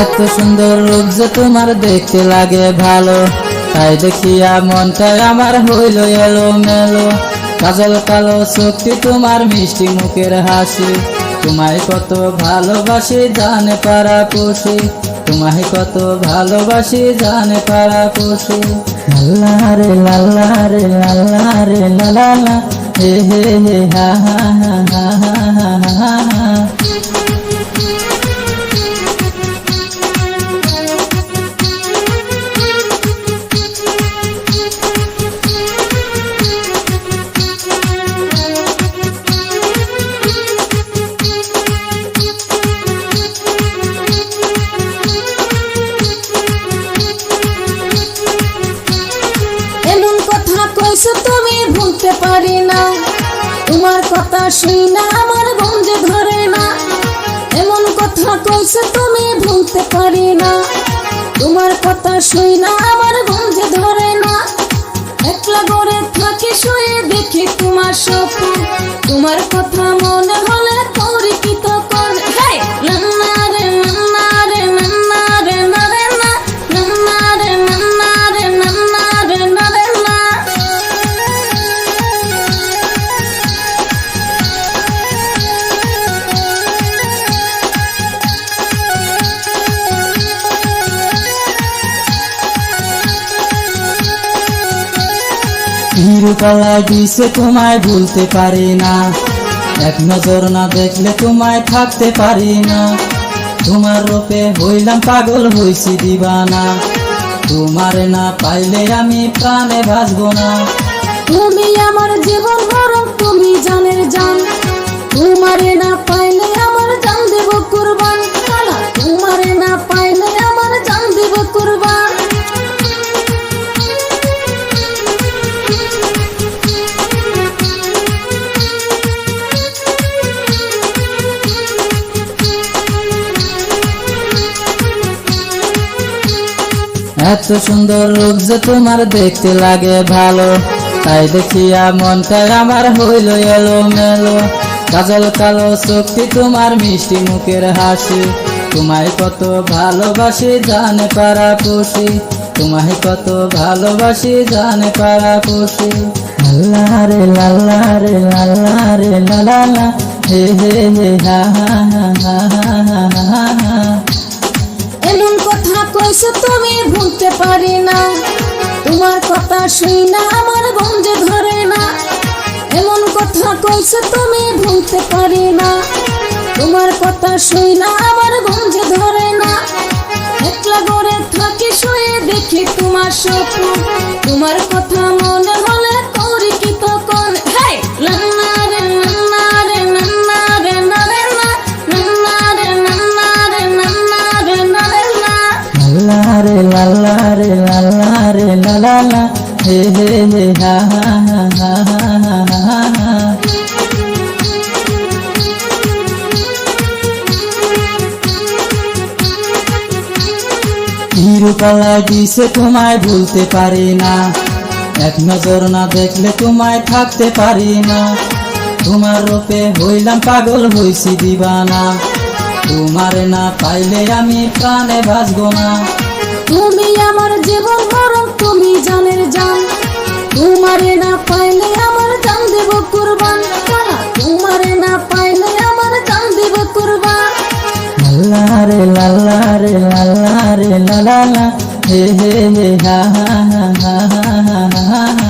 এত সুন্দর রূপ যে তোমার দেখতে লাগে ভালো। তাই দেখিয়া মনটাই আমার হইল এলো মেলো কাজল কালো শক্তি তোমার মিষ্টি মুখের হাসি। তোমায় কত ভালোবাসি, জানে পারা খুশি তোমায় কত ভালোবাসি, জানে পারা খুশি লাল্লা রে লাল্লা রে লাল্লা রে, লালা হা হা হা হা হা। পারি না। তোমার কথা শুই না আমার গঞ্জে ধরে না। এমন কথা কইছো তুমি ভুলতে পারি না। তোমার কথা শুই না আমার গঞ্জে ধরে না। একলা করে থাকি শুয়ে দেখি তোমার স্বপ্ন। তোমার কথা হিরুকালা দিছে তোমায় ভুলতে পারি না। এক নজর না দেখলে তোমায় থাকতে পারি না। তোমার রূপে হইলাম পাগল, হইছি দিবানা। তোমার না পাইলে আমি প্রাণে বাঁচবো না। তুমি আমার জীবন বরং তুমি জানের জান। এত সুন্দর রূপ যে তোমার দেখতে লাগে ভালো তাই দেখিয়া মনটাই আমার হইল এলো মেলো কাজল কালো শক্তি তোমার মিষ্টি মুখের হাসি তোমায় কত ভালোবাসি জানে পারা খুশি তোমায় কত ভালোবাসি জানে পারা খুশি লাল্লা রে লাল্লা রে লাল্লা রে লালালা হে হে হে হা হা হা হা হা কইছো তুমি ভুলতে পারি না। তোমার কথা শুই না, আমার গঞ্জে ধরে না। এমন কথা কইছো তুমি ভুলতে পারি না। তোমার কথা শুই না, আমার গঞ্জে ধরে না। একলা গড়ে থাকি শুয়ে দেখি তোমার স্বপ্ন। তোমার কথা লা হে হে হে হা হা হা হা হা হা হা দিছে তোমায় ভুলতে পারি না। এক নজর না দেখলে তোমায় থাকতে পারি না। তোমার রূপে হইলাম পাগল, হইছি দিবানা। তোমার না পাইলে আমি প্রাণে বাঁচবো না। তুমি আমার জীবন মরণ তুমি জানের জান তোমারে না পাইলে আমার জান দেব কুরবান তোমারে না পাইলে আমার জান দেব কুরবান লাল্লা রে লাল্লা রে লাল্লা রে লালা হে হে হা হা হা হা হা হা হা